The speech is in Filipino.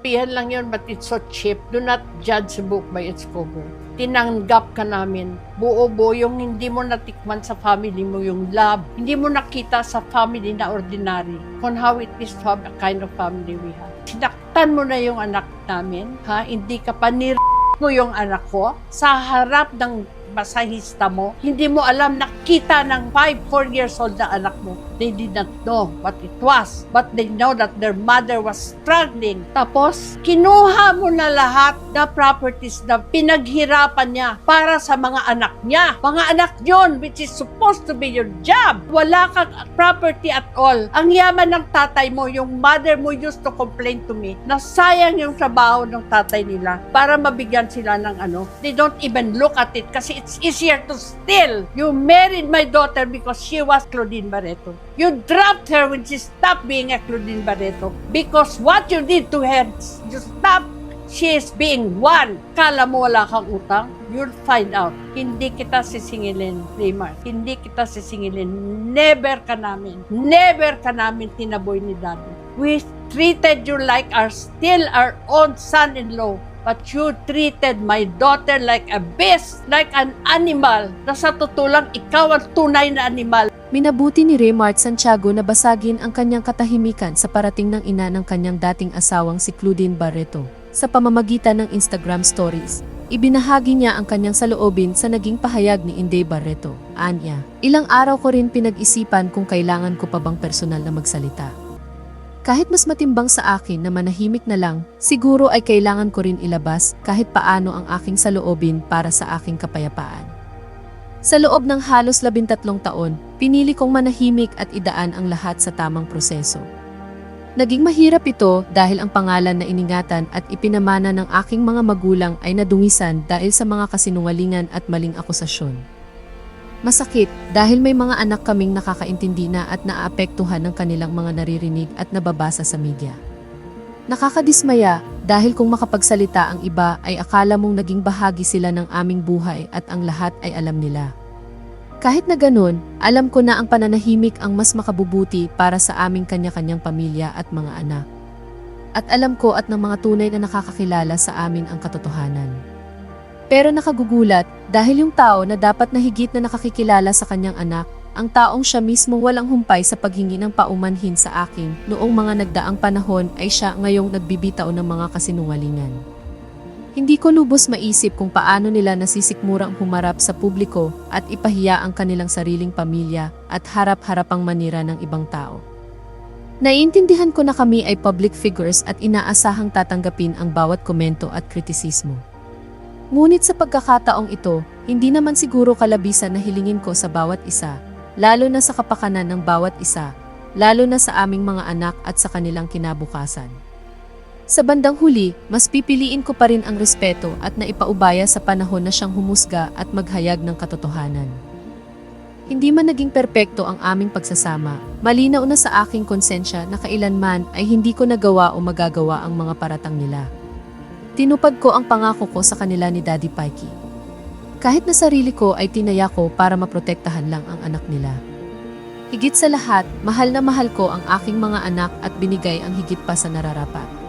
kakampihan lang yun, but it's so cheap. Do not judge a book by its cover. Tinanggap ka namin. Buo-buo yung hindi mo natikman sa family mo yung love. Hindi mo nakita sa family na ordinary. On how it is to have a kind of family we have. Sinaktan mo na yung anak namin. Ha? Hindi ka pa mo yung anak ko sa harap ng basahista mo, hindi mo alam nakita ng 5, 4 years old na anak mo. They did not know what it was. But they know that their mother was struggling. Tapos, kinuha mo na lahat na properties na pinaghirapan niya para sa mga anak niya. Mga anak yon which is supposed to be your job. Wala kang property at all. Ang yaman ng tatay mo, yung mother mo used to complain to me na sayang yung trabaho ng tatay nila para mabigyan sila ng ano. They don't even look at it kasi it's easier to steal. You married my daughter because she was Claudine Barreto. You dropped her when she stopped being a Claudine Barreto because what you did to her, you stopped she is being one. Kala mo wala kang utang? You'll find out. Hindi kita sisingilin, Raymar. Hindi kita sisingilin. Never ka namin. Never ka namin tinaboy ni Daddy. We treated you like our still our own son-in-law. But you treated my daughter like a beast, like an animal. Na sa tutulang ikaw ang tunay na animal. Minabuti ni Raymart Santiago na basagin ang kanyang katahimikan sa parating ng ina ng kanyang dating asawang si Claudine Barreto. Sa pamamagitan ng Instagram stories, ibinahagi niya ang kanyang saloobin sa naging pahayag ni Inday Barreto. Anya, ilang araw ko rin pinag-isipan kung kailangan ko pa bang personal na magsalita. Kahit mas matimbang sa akin na manahimik na lang, siguro ay kailangan ko rin ilabas kahit paano ang aking saloobin para sa aking kapayapaan. Sa loob ng halos labintatlong taon, pinili kong manahimik at idaan ang lahat sa tamang proseso. Naging mahirap ito dahil ang pangalan na iningatan at ipinamana ng aking mga magulang ay nadungisan dahil sa mga kasinungalingan at maling akusasyon. Masakit dahil may mga anak kaming nakakaintindi na at naaapektuhan ng kanilang mga naririnig at nababasa sa media. Nakakadismaya dahil kung makapagsalita ang iba ay akala mong naging bahagi sila ng aming buhay at ang lahat ay alam nila. Kahit na ganun, alam ko na ang pananahimik ang mas makabubuti para sa aming kanya-kanyang pamilya at mga anak. At alam ko at ng mga tunay na nakakakilala sa amin ang katotohanan. Pero nakagugulat dahil yung tao na dapat na higit na nakakikilala sa kanyang anak, ang taong siya mismo walang humpay sa paghingi ng paumanhin sa akin noong mga nagdaang panahon ay siya ngayong nagbibitaw ng mga kasinungalingan. Hindi ko lubos maisip kung paano nila nasisikmurang humarap sa publiko at ipahiya ang kanilang sariling pamilya at harap-harapang manira ng ibang tao. Naiintindihan ko na kami ay public figures at inaasahang tatanggapin ang bawat komento at kritisismo. Ngunit sa pagkakataong ito, hindi naman siguro kalabisan na hilingin ko sa bawat isa, lalo na sa kapakanan ng bawat isa, lalo na sa aming mga anak at sa kanilang kinabukasan. Sa bandang huli, mas pipiliin ko pa rin ang respeto at naipaubaya sa panahon na siyang humusga at maghayag ng katotohanan. Hindi man naging perpekto ang aming pagsasama, malinaw na sa aking konsensya na kailanman ay hindi ko nagawa o magagawa ang mga paratang nila. Tinupad ko ang pangako ko sa kanila ni Daddy Pikey. Kahit na sarili ko ay tinaya ko para maprotektahan lang ang anak nila. Higit sa lahat, mahal na mahal ko ang aking mga anak at binigay ang higit pa sa nararapat.